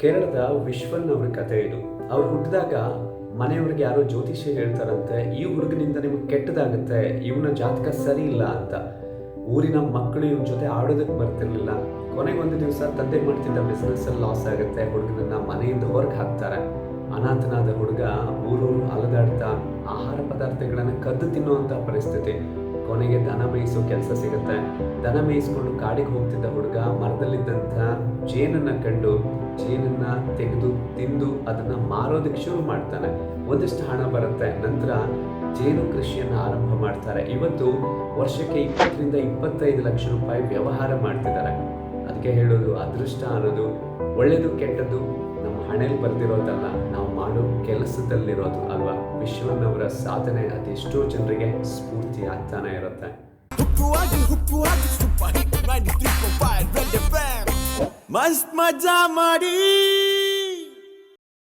ಕೇರಳದ ವಿಶ್ವನ್ ಅವ್ರ ಕಥೆ ಇದು. ಅವ್ರು ಹುಟ್ಟಿದಾಗ ಮನೆಯವ್ರಿಗೆ ಯಾರೋ ಜ್ಯೋತಿಷ್ಯ ಹೇಳ್ತಾರಂತೆ, ಈ ಹುಡುಗನಿಂದ ನಿಮಗೆ ಕೆಟ್ಟದಾಗುತ್ತೆ, ಇವನ ಜಾತಕ ಸರಿ ಇಲ್ಲ ಅಂತ. ಊರಿನ ಮಕ್ಕಳು ಇವನ ಜೊತೆ ಆಡೋದಕ್ಕೆ ಬರ್ತಿರ್ಲಿಲ್ಲ. ಕೊನೆಗೆ ಒಂದು ದಿವಸ ತಂದೆ ಮಾಡ್ತಿದ್ದ ಬಿಸ್ನೆಸ್ ಅಲ್ಲಿ ಲಾಸ್ ಆಗುತ್ತೆ, ಹುಡುಗನನ್ನ ಮನೆಯಿಂದ ಹೊರಗೆ ಹಾಕ್ತಾರೆ. ಅನಾಥನಾದ ಹುಡುಗ ಊರೂರು ಅಲದಾಡ್ತಾ ಆಹಾರ ಪದಾರ್ಥಗಳನ್ನು ಕದ್ದು ತಿನ್ನುವಂಥ ಪರಿಸ್ಥಿತಿ. ಕೊನೆಗೆ ದನ ಮೇಯಿಸೋ ಕೆಲಸ ಸಿಗುತ್ತೆ. ದನ ಮೇಯಿಸ್ಕೊಂಡು ಕಾಡಿಗೆ ಹೋಗ್ತಿದ್ದ ಹುಡುಗ ಮರದಲ್ಲಿದ್ದಂಥ ಜೇನನ್ನು ಕಂಡು ಜೇನನ್ನ ತೆಗೆದು ತಿಂದು ಅದನ್ನ ಮಾರೋದಕ್ಕೆ ಶುರು ಮಾಡ್ತಾನೆ. ಒಂದಿಷ್ಟು ಹಣ ಬರುತ್ತೆ, ನಂತರ ಜೇನು ಕೃಷಿಯನ್ನ ಆರಂಭ ಮಾಡ್ತಾರೆ. ಇವತ್ತು ವರ್ಷಕ್ಕೆ ಇಪ್ಪತ್ತರಿಂದ ಇಪ್ಪತ್ತೈದು ಲಕ್ಷ ರೂಪಾಯಿ ವ್ಯವಹಾರ ಮಾಡ್ತಿದ್ದಾರೆ. ಅದಕ್ಕೆ ಹೇಳೋದು ಅದೃಷ್ಟ ಅನ್ನೋದು ಒಳ್ಳೇದು, ಕೆಟ್ಟದ್ದು ನಮ್ಮ ಹಣೆಯಲ್ಲಿ ಬರ್ತಿರೋದಲ್ಲ ನಾವು ಮಾಡೋ ಕೆಲಸದಲ್ಲಿರೋದು ಅಲ್ವಾ? ವಿಶ್ವನವರ ಸಾಧನೆ ಅದೆಷ್ಟೋ ಜನರಿಗೆ ಸ್ಫೂರ್ತಿ ಆಗ್ತಾನೆ ಇರುತ್ತೆ ಮಸ್ತ್ ಮಜಾ ಮಾಡಿ